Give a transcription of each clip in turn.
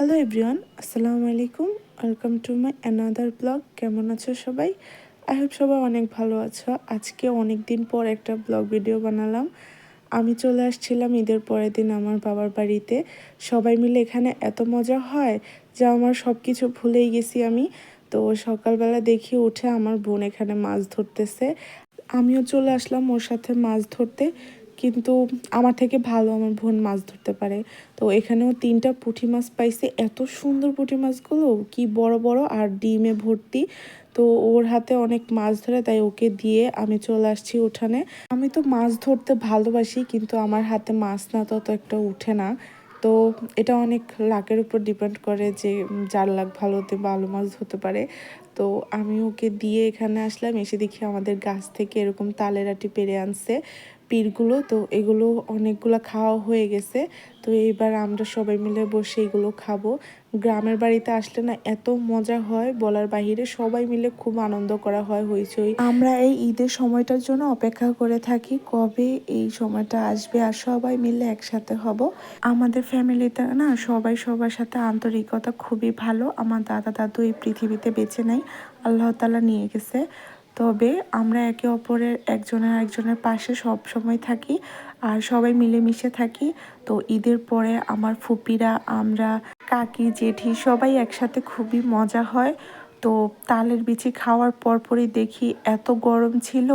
Hello everyone আসসালামু আলাইকুম welcome to my another blog কেমন আছো সবাই? আই হোপ সবাই অনেক ভালো আছো। আজকে অনেক দিন পর একটা ব্লগ ভিডিও বানালাম। আমি চলে আসছিলাম ঈদের পরের দিন আমার বাবার বাড়িতে। সবাই মিলে এখানে এত মজা হয় যে আমার সব কিছু ভুলেই গেছি আমি। তো সকালবেলা দেখি উঠে আমার বোন এখানে মাছ ধরতেছে। আমিও চলে আসলাম ওর সাথে মাছ ধরতে। কিন্তু আমার থেকে ভালো আমার বোন মাছ ধরতে পারে। তো এখানেও তিনটা পুঁটি মাছ পাইছে। এত সুন্দর পুঁটি মাছগুলো, কি বড় বড় আর ডিমে ভর্তি। তো ওর হাতে অনেক মাছ ধরে, তাই ওকে দিয়ে আমি চলে আসছি উঠানে। আমি তো মাছ ধরতে ভালোবাসি, কিন্তু আমার হাতে মাছ না তত একটা উঠে না। তো এটা অনেক লাকের উপর ডিপেন্ড করে যে, যার লাক ভালো হতে ভালো মাছ ধরতে পারে। তো আমি ওকে দিয়ে এখানে আসলাম, এসে দেখি আমাদের গাছ থেকে এরকম তালেরাটি পেরে আনছে। পীরগুলো, তো এগুলো অনেকগুলো খাওয়া হয়ে গেছে। তো এবার আমরা সবাই মিলে বসে এগুলো খাব। গ্রামের বাড়িতে আসলে না এত মজা হয় বলার বাহিরে। সবাই মিলে খুব আনন্দ করা হয়, হইচই। আমরা এই ঈদের সময়টার জন্য অপেক্ষা করে থাকি কবে এই সময়টা আসবে আর সবাই মিলে একসাথে হব। আমাদের ফ্যামিলিতে না সবাই সবার সাথে আন্তরিকতা খুবই ভালো। আমার দাদা দাদু এই পৃথিবীতে বেঁচে নেই। আল্লাহ তালা নিয়ে গেছে। তবে আমরা একে অপরের একজনের একজনের পাশে সব সময় থাকি আর সবাই মিলেমিশে থাকি। তো ঈদের পরে আমার ফুপিরা, আমরা, কাকি, জেঠি সবাই একসাথে খুবই মজা হয়। তো তালের বিচি খাওয়ার পরপরই দেখি এত গরম ছিল,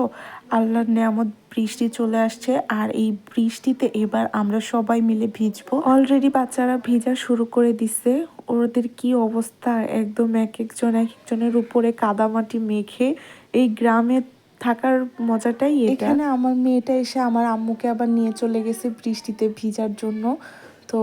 আল্লাহর নিয়ামত বৃষ্টি চলে আসছে আর এই বৃষ্টিতে এবার আমরা সবাই মিলে ভিজবো। অলরেডি বাচ্চারা ভিজা শুরু করে দিছে। ওদের কি অবস্থা? একদম এক একজন, এক একজনের উপরে কাদামাটি মেখে এই গ্রামে থাকার মজাটাই এখানে আমার মেয়েটা এসে আমার আম্মুকে আবার নিয়ে চলে গেছে বৃষ্টিতে ভিজার জন্য। তো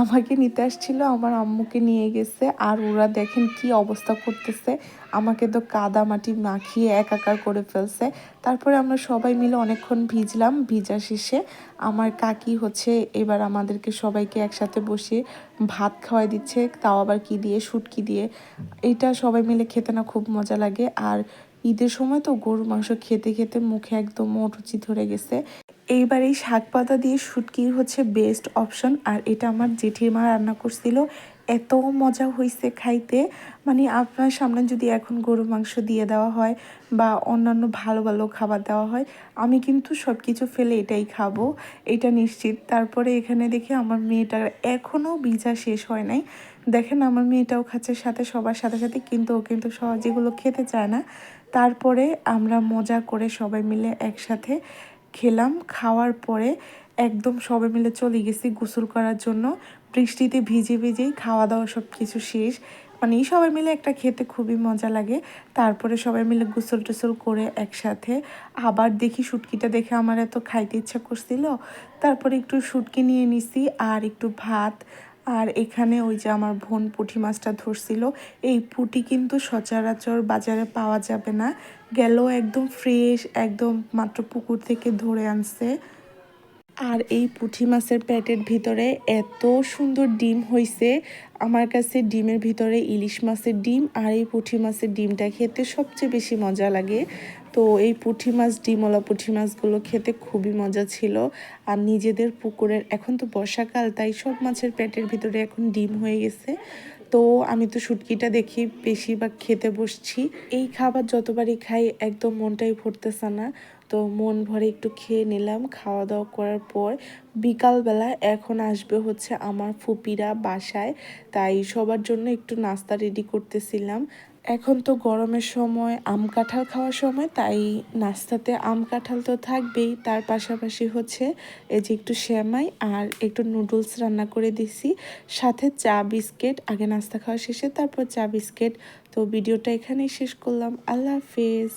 আমাকে নিতে আসছিল, আমার আম্মুকে নিয়ে গেছে। আর ওরা দেখেন কি অবস্থা করতেছে। আমাকে তো কাদা মাটি মাখিয়ে একাকার করে ফেলছে। তারপরে আমরা সবাই মিলে অনেকক্ষণ ভিজলাম। ভিজা শেষে আমার কাকি হচ্ছে, এবার আমাদেরকে সবাইকে একসাথে বসিয়ে ভাত খাওয়াই দিচ্ছে। তাও আবার কি দিয়ে, শুটকি দিয়ে। এটা সবাই মিলে খেতে না খুব মজা লাগে। আর ঈদের সময় তো গরুর মাংস খেতে খেতে মুখে একদম মোটরচি ধরে গেছে। এইবার এই শাক পাতা দিয়ে শুটকির হচ্ছে বেস্ট অপশন আর এটা আমার জেঠিমা রান্না করছিল। এত মজা হয়েছে খাইতে। মানে আপনার সামনে যদি এখন গরু মাংস দিয়ে দেওয়া হয় বা অন্যান্য ভালো ভালো খাবার দেওয়া হয়, আমি কিন্তু সব কিছু ফেলে এটাই খাব, এটা নিশ্চিত। তারপরে এখানে দেখি আমার মেয়েটার এখনও ভিজা শেষ হয় নাই। দেখেন আমার মেয়েটাও খাচ্ছে সাথে, সবার সাথে সাথে, কিন্তু ও কিন্তু যেগুলো খেতে চায় না। তারপরে আমরা মজা করে সবাই মিলে একসাথে খেলাম। খাওয়ার পরে একদম সবাই মিলে চলে গেছি গোসল করার জন্য। বৃষ্টিতে ভিজে ভিজেই খাওয়া দাওয়া সব কিছু শেষ। মানে সবাই মিলে একটা খেতে খুবই মজা লাগে। তারপরে সবাই মিলে গোসল টোসল করে একসাথে আবার দেখি শুটকিটা দেখে আমার এত খাইতে ইচ্ছা করছিল। তারপরে একটু শুটকি নিয়ে নিছি আর একটু ভাত। আর এখানে ওই যে আমার বোন পুঁটি মাছটা ধরছিল। এই পুঁটি কিন্তু সচরাচর বাজারে পাওয়া যাবে না। গেল একদম ফ্রেশ একদম মাত্র পুকুর থেকে ধরে আনছে। আর এই পুঁটি মাছের প্যাটের ভিতরে এত সুন্দর ডিম হয়েছে আমার কাছে ডিমের ভিতরে ইলিশ মাছের ডিম আর এই পুঁটি মাছের ডিমটা খেতে সবচেয়ে বেশি মজা লাগে। তো এই পুঁটি মাছ, ডিমওয়ালা পুঁটি মাছগুলো খেতে খুবই মজা ছিল। আর নিজেদের পুকুরের, এখন তো বর্ষাকাল, তাই সব মাছের পেটের ভিতরে এখন ডিম হয়ে গেছে। তো আমি তো শুটকিটা দেখি, বেশিরভাগ খেতে বসছি। এই খাবার যতবারই খাই, একদম মনটাই ভরতেছে না। তো মন ভরে একটু খেয়ে নিলাম। খাওয়া দাওয়া করার পর বিকালবেলা এখন আসবে হচ্ছে আমার ফুপিরা বাসায়। তাই সবার জন্য একটু নাস্তা রেডি করতেছিলাম। এখন তো গরমের সময় আম কাঁঠাল খাওয়ার সময়, তাই নাস্তাতে আম কাঁঠাল তো থাকবেই। তার পাশাপাশি হচ্ছে এই যে একটু শ্যামাই আর একটু নুডলস রান্না করে দিছি। সাথে চা বিস্কিট, আগে নাস্তা খাওয়া শেষে, তারপর চা বিস্কিট। তো ভিডিওটা এখানেই শেষ করলাম। আল্লাহ হাফেজ।